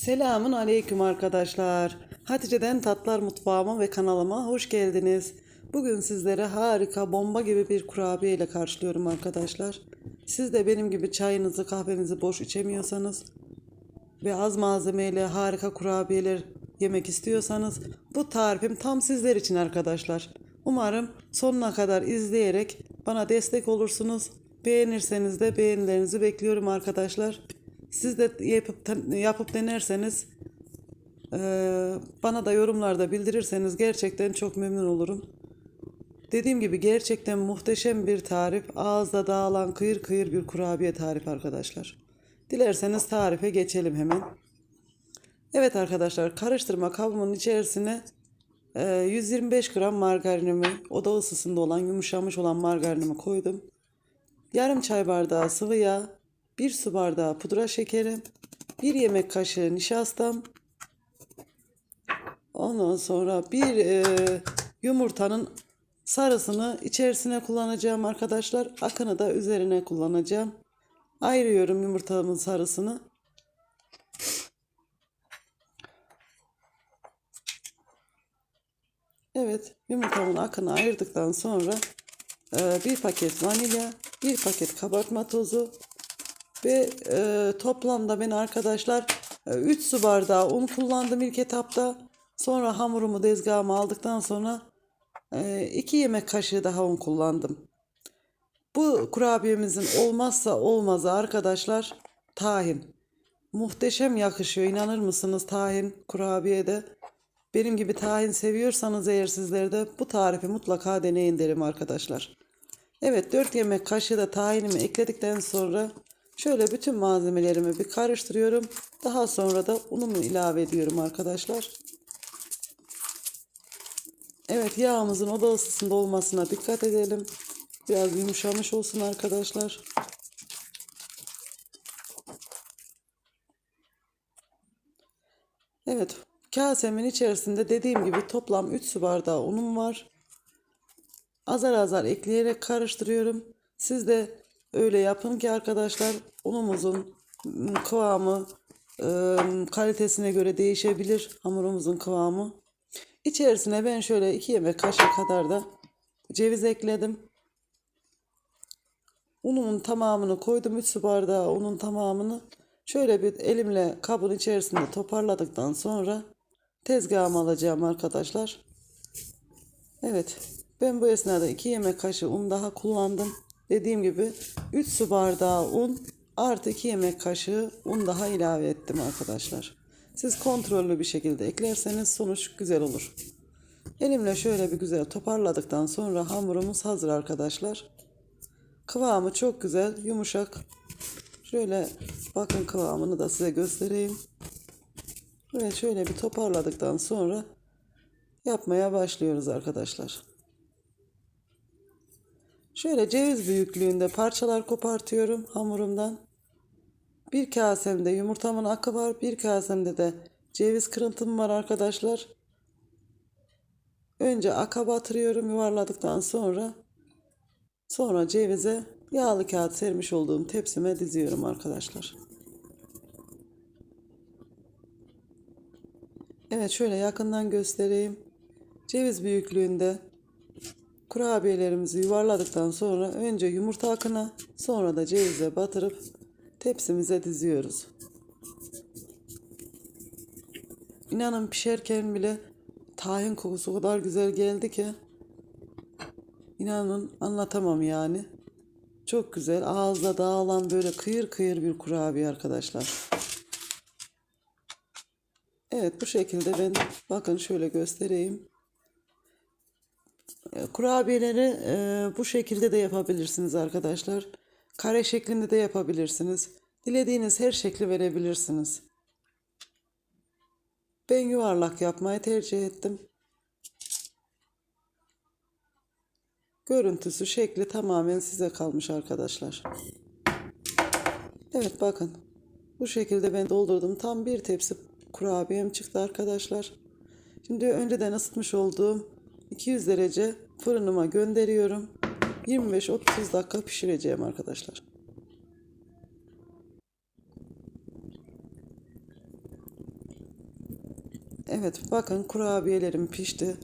Selamun aleyküm arkadaşlar. Hatice'den Tatlar Mutfağıma ve kanalıma hoş geldiniz. Bugün sizlere harika bomba gibi bir kurabiye ile karşılıyorum arkadaşlar. Siz de benim gibi çayınızı kahvenizi boş içemiyorsanız ve az malzemeyle harika kurabiyeler yemek istiyorsanız bu tarifim tam sizler için arkadaşlar. Umarım sonuna kadar izleyerek bana destek olursunuz. Beğenirseniz de beğenilerinizi bekliyorum arkadaşlar. Siz de yapıp, yapıp denerseniz eee, bana da yorumlarda bildirirseniz gerçekten çok memnun olurum. Dediğim gibi gerçekten muhteşem bir tarif. Ağızda dağılan kıyır kıyır bir kurabiye tarifi arkadaşlar. Dilerseniz tarife geçelim hemen. Evet arkadaşlar karıştırma kabımın içerisine e, 125 gram margarinimi oda ısısında olan yumuşamış olan margarinimi koydum. Yarım çay bardağı sıvı yağ, 1 su bardağı pudra şekeri, 1 yemek kaşığı nişastam, ondan sonra bir e, yumurtanın sarısını içerisine kullanacağım arkadaşlar. Akını da üzerine kullanacağım. Ayırıyorum yumurtamın sarısını. Evet, yumurtamın akını ayırdıktan sonra e, bir paket vanilya, bir paket kabartma tozu ve e, toplamda ben arkadaşlar 3 su bardağı un kullandım ilk etapta. Sonra hamurumu tezgahıma aldıktan sonra 2 yemek kaşığı daha un kullandım. Bu kurabiyemizin olmazsa olmazı arkadaşlar tahin. Muhteşem yakışıyor inanır mısınız tahin kurabiyede. Benim gibi tahin seviyorsanız eğer sizler de bu tarifi mutlaka deneyin derim arkadaşlar. Evet 4 yemek kaşığı da tahinimi ekledikten sonra şöyle bütün malzemelerimi bir karıştırıyorum. Daha sonra da unumu ilave ediyorum arkadaşlar. Evet yağımızın oda ısısında olmasına dikkat edelim. Biraz yumuşamış olsun arkadaşlar. Evet kasemin içerisinde dediğim gibi toplam 3 su bardağı unum var. Azar azar ekleyerek karıştırıyorum. Siz de öyle yapın ki arkadaşlar unumuzun kıvamı ıı, kalitesine göre değişebilir hamurumuzun kıvamı. İçerisine ben şöyle 2 yemek kaşığı kadar da ceviz ekledim. Unumun tamamını koydum. 3 su bardağı unun tamamını. Şöyle bir elimle kabın içerisinde toparladıktan sonra tezgahıma alacağım arkadaşlar. Evet. Ben bu esnada 2 yemek kaşığı un daha kullandım. Dediğim gibi 3 su bardağı un artı 2 yemek kaşığı un daha ilave ettim arkadaşlar. Siz kontrollü bir şekilde eklerseniz sonuç güzel olur. Elimle şöyle bir güzel toparladıktan sonra hamurumuz hazır arkadaşlar. Kıvamı çok güzel, yumuşak. Şöyle bakın kıvamını da size göstereyim. Ve şöyle bir toparladıktan sonra yapmaya başlıyoruz arkadaşlar. Şöyle ceviz büyüklüğünde parçalar kopartıyorum hamurumdan. Bir kasemde yumurtamın akı var. Bir kasemde de ceviz kırıntım var arkadaşlar. Önce aka batırıyorum yuvarladıktan sonra sonra cevize yağlı kağıt sermiş olduğum tepsime diziyorum arkadaşlar. Evet şöyle yakından göstereyim. Ceviz büyüklüğünde kurabiyelerimizi yuvarladıktan sonra önce yumurta akına sonra da cevize batırıp tepsimize diziyoruz. İnanın pişerken bile tahin kokusu o kadar güzel geldi ki inanın anlatamam yani. Çok güzel ağızda dağılan böyle kıyır kıyır bir kurabiye arkadaşlar. Evet bu şekilde ben bakın şöyle göstereyim. E, Kurabiyeleri e, bu şekilde de yapabilirsiniz arkadaşlar. Kare şeklinde de yapabilirsiniz. Dilediğiniz her şekli verebilirsiniz. Ben yuvarlak yapmayı tercih ettim. Görüntüsü, şekli tamamen size kalmış arkadaşlar. Evet bakın. Bu şekilde ben doldurdum. Tam bir tepsi kurabiyem çıktı arkadaşlar. Şimdi önceden ısıtmış olduğum 200 derece fırınıma gönderiyorum. 25-30 dakika pişireceğim arkadaşlar. Evet bakın kurabiyelerim pişti.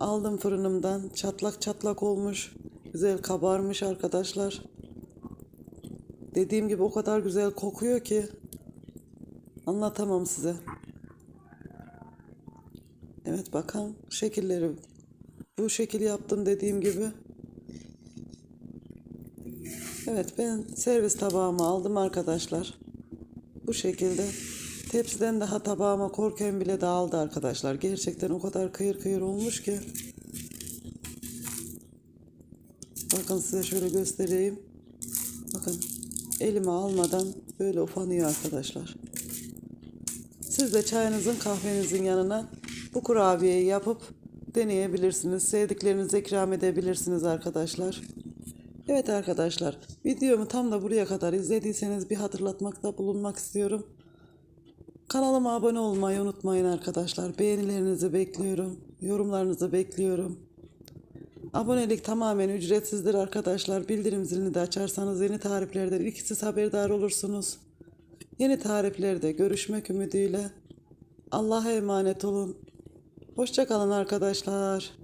Aldım fırınımdan çatlak çatlak olmuş. Güzel kabarmış arkadaşlar. Dediğim gibi o kadar güzel kokuyor ki anlatamam size. Evet bakın şekilleri bu şekil yaptım dediğim gibi. Evet ben servis tabağıma aldım arkadaşlar. Bu şekilde tepsiden daha tabağıma korken bile dağıldı arkadaşlar. Gerçekten o kadar kıyır kıyır olmuş ki. Bakın size şöyle göstereyim. Bakın elime almadan böyle ufanıyor arkadaşlar. Siz de çayınızın kahvenizin yanına bu kurabiyeyi yapıp deneyebilirsiniz. Sevdiklerinize ikram edebilirsiniz arkadaşlar. Evet arkadaşlar videomu tam da buraya kadar izlediyseniz bir hatırlatmakta bulunmak istiyorum. Kanalıma abone olmayı unutmayın arkadaşlar. Beğenilerinizi bekliyorum. Yorumlarınızı bekliyorum. Abonelik tamamen ücretsizdir arkadaşlar. Bildirim zilini de açarsanız yeni tariflerden ilk siz haberdar olursunuz. Yeni tariflerde görüşmek ümidiyle. Allah'a emanet olun. Hoşçakalın arkadaşlar.